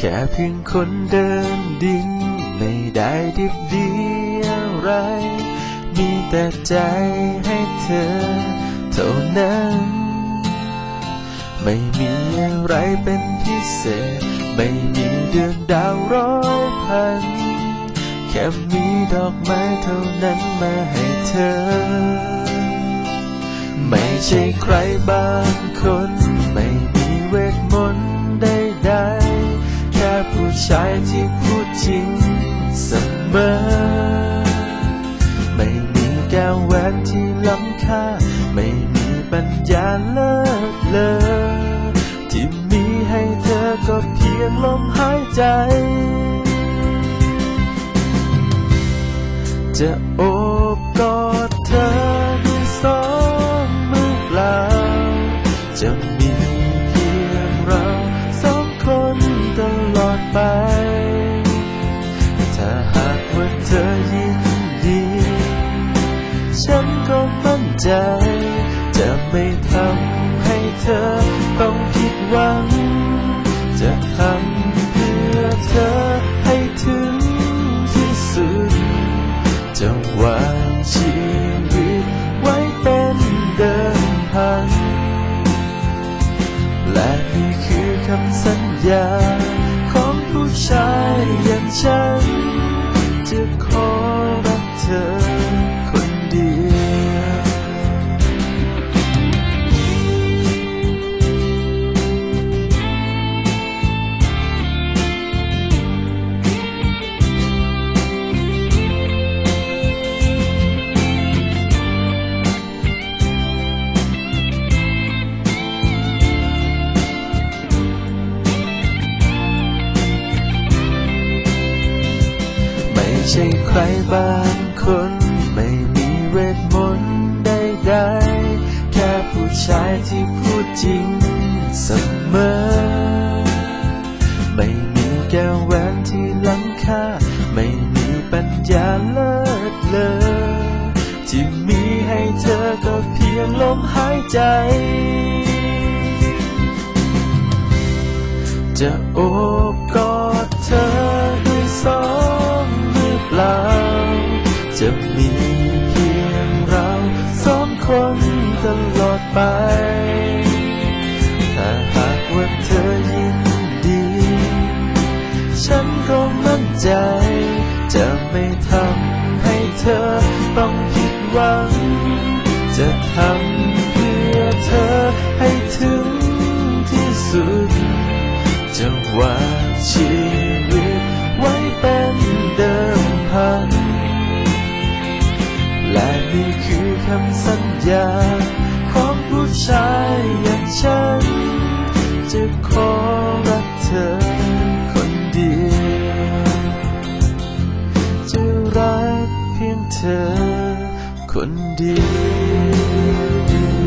แค่เพียงคนเดินดิน ไม่ได้ดิบดีอะไร มีแต่ใจให้เธอ เท่านั้น ไม่มีอะไรเป็นพิเศษ ไม่มีเดือนดาวร้อยพัน แค่มีดอกไม้เท่านั้นมาให้เธอ ไม่ใช่ใครบางคน ชายที่พูดจริงเสมอ ไม่มีแก้วแหวนที่ล้ำค่า ไม่มีปัญญาเลิศเลอที่มีให้เธอก็เพียงลมหายใจ จะโอบกอด เธอยินดี ฉันก็มั่นใจ จะไม่ทำให้เธอต้องผิดหวัง จะทำเพื่อเธอให้ถึงที่สุด จะวางชีวิตไว้เป็นเดิมพัน และนี่คือคำสัญญา ใช่ใครบางคน ไม่มีเวทมนต์ใดๆแค่ผู้ชายที่พูดจริงเสมอ ไม่มีแก้วแหวนที่ล้ำค่า ไม่มีปัญญาเลิศเลอที่มีให้เธอก็เพียงลมหายใจ จะโอบกอดเธอ ล่าจะมีเพียงเราสองคนตลอดไปถ้าหากว่าเธอยินดี ฉันก็มั่นใจ จะไม่ทำให้เธอต้องผิดหวัง จะทำเพื่อเธอให้ถึง คำสัญญา ของผู้ชายอย่างฉัน จะขอรักเธอคนเดียวจะรักเพียงเธอคนเดียว